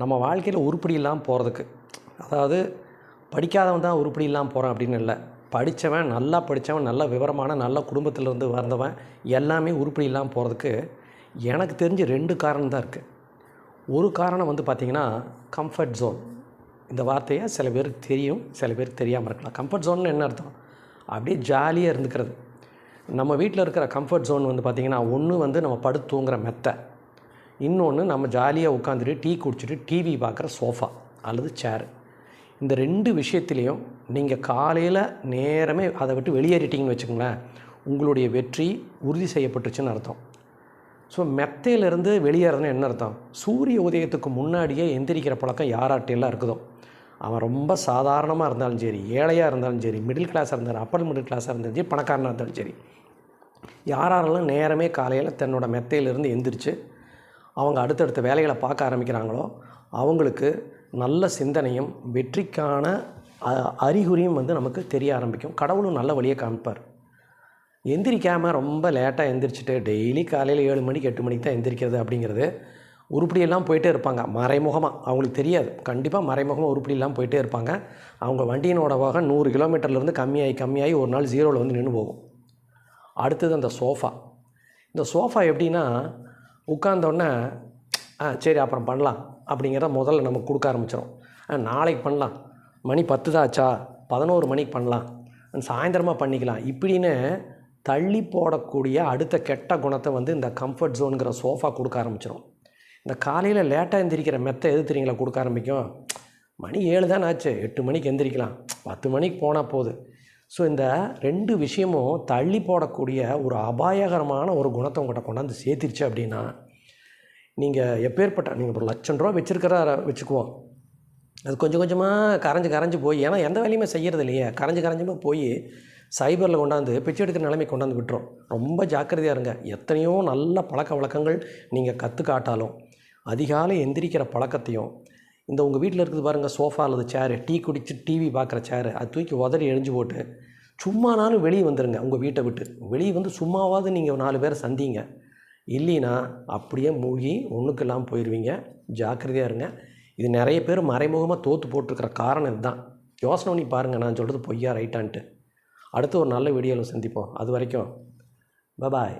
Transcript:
நம்ம வாழ்க்கையில் உருப்படி இல்லாமல் போகிறதுக்கு அதாவது படிக்காதவன் தான் உருப்படி இல்லாமல் போகிறான் அப்படின்னு இல்லை. படித்தவன் நல்லா படித்தவன் நல்ல விவரமான நல்ல குடும்பத்திலேருந்து வந்தவன் எல்லாமே உருப்படி இல்லாமல் போகிறதுக்கு எனக்கு தெரிஞ்சு ரெண்டு காரணம் தான் இருக்குது ஒரு காரணம் வந்து பார்த்திங்கன்னா கம்ஃபர்ட் ஜோன் இந்த வார்த்தையை சில பேருக்கு தெரியும் சில பேருக்கு தெரியாமல் இருக்கலாம். கம்ஃபர்ட் ஜோனில் என்ன அர்த்தம்? அப்படியே ஜாலியாக இருந்துக்கிறது. நம்ம வீட்டில் இருக்கிற கம்ஃபர்ட் ஜோன் வந்து பார்த்திங்கன்னா ஒன்று வந்து நம்ம படுத்து தூங்குற மெத்தை. இன்னொன்று நம்ம ஜாலியாக உட்காந்துட்டு டீ குடிச்சிட்டு டிவி பார்க்குற சோஃபா அல்லது சேர் இந்த ரெண்டு விஷயத்துலேயும் நீங்கள் காலையில் நேரமே அதை விட்டு வெளியேறிட்டீங்கன்னு வச்சுக்கோங்களேன் உங்களுடைய வெற்றி உறுதி செய்யப்பட்டுச்சுன்னு அர்த்தம். ஸோ மெத்தையிலேருந்து வெளியேறதுன்னு என்ன அர்த்தம்? சூரிய உதயத்துக்கு முன்னாடியே எந்திரிக்கிற பழக்கம் யாராட்டையெல்லாம் இருக்குதோ அவன் ரொம்ப சாதாரணமாக இருந்தாலும் சரி ஏழையாக இருந்தாலும் சரி மிடில் கிளாஸாக இருந்தாலும் அப்பர் மிடில் கிளாஸாக இருந்தாலும் சரி பணக்காரனாக இருந்தாலும் சரி யாரெல்லாம் நேரமே காலையில் தன்னோட மெத்தையிலேருந்து எந்திரிச்சு அவங்க அடுத்தடுத்த வேலைகளை பார்க்க ஆரம்பிக்கிறாங்களோ அவங்களுக்கு நல்ல சிந்தனையும் வெற்றிக்கான அ- அறிகுறியும் வந்து நமக்கு தெரிய ஆரம்பிக்கும். கடவுளும் நல்ல வழியை காமிப்பார் எந்திரிக்காமல் ரொம்ப லேட்டாக எந்திரிச்சிட்டு டெய்லி காலையில் ஏழு மணிக்கு எட்டு மணிக்கு தான் எந்திரிக்கிறது அப்படிங்கிறது உருப்படியெல்லாம் போயிட்டே இருப்பாங்க. மறைமுகமாக அவங்களுக்கு தெரியாது. கண்டிப்பாக மறைமுகமாக உருப்படியெல்லாம் போயிட்டே இருப்பாங்க. அவங்க வண்டியினோட வாக நூறு கிலோமீட்டர்லேருந்து கம்மியாகி கம்மியாகி ஒரு நாள் ஜீரோவில் வந்து நின்று போகும். அடுத்தது அந்த சோஃபா. இந்த சோஃபா எப்படின்னா உட்காந்தோடனே ஆ சரி அப்புறம் பண்ணலாம். அப்படிங்கிறத முதல்ல நம்ம கொடுக்க ஆரம்பிச்சிடும் ஆ நாளைக்கு பண்ணலாம். மணி பத்து தான் ஆச்சா? பதினோரு மணிக்கு பண்ணலாம். சாயந்தரமாக பண்ணிக்கலாம். இப்படின்னு தள்ளி போடக்கூடிய அடுத்த கெட்ட குணத்தை வந்து இந்த கம்ஃபர்ட் ஜோனுங்கிற சோஃபா கொடுக்க ஆரம்பிச்சிடும் இந்த காலையில் லேட்டாக எந்திரிக்கிற மெத்தை எது தெரியுங்களா கொடுக்க ஆரம்பிக்கும்? மணி ஏழு தான் ஆச்சு. எட்டு மணிக்கு எந்திரிக்கலாம். பத்து மணிக்கு போனால் போகுது ஸோ இந்த ரெண்டு விஷயமும் தள்ளி போடக்கூடிய ஒரு அபாயகரமான ஒரு குணத்தை உங்கள்கிட்ட கொண்டாந்து சேர்த்திருச்சு அப்படின்னா நீங்கள் எப்பேற்பட்ட நீங்கள் ஒரு லட்சம் ரூபா வச்சுருக்கிற வச்சுக்குவோம். அது கொஞ்சம் கொஞ்சமாக கரைஞ்சு கரைஞ்சு போய் ஏன்னா எந்த வேலையுமே செய்கிறது இல்லையே. கரைஞ்சு கரைஞ்சுமே போய் சைபரில் கொண்டாந்து பிச்சை எடுக்கிற நிலைமை கொண்டாந்து விட்டுரும். ரொம்ப ஜாக்கிரதையாக இருங்க. எத்தனையோ நல்ல பழக்க வழக்கங்கள் நீங்கள் கற்றுக்காட்டாலும் அதிகாலை எந்திரிக்கிற பழக்கத்தையும் இந்த உங்கள் வீட்டில் இருக்குது பாருங்கள் சோஃபா அல்லது சேரு டீ குடிச்சு டிவி பார்க்குற சேரு அது தூக்கி உதறி எழிஞ்சு போட்டு சும்மானாலும் வெளியே வந்துடுங்க உங்கள் வீட்டை விட்டு. வெளியே வந்து சும்மாவாவது நீங்கள் நாலு பேரை சந்திங்க. இல்லைன்னா அப்படியே மூழ்கி ஒன்றுக்கெல்லாம் போயிடுவீங்க ஜாக்கிரதையாக இருங்க. இது நிறைய பேர் மறைமுகமாக தோற்று போட்டிருக்கிற காரணம் இதுதான். யோசனை பண்ணி பாருங்கள் நான் சொல்கிறது பொய்யா ரைட்டான்ட்டு அடுத்து ஒரு நல்ல வீடியோவில் சந்திப்போம். அது வரைக்கும் பபாய்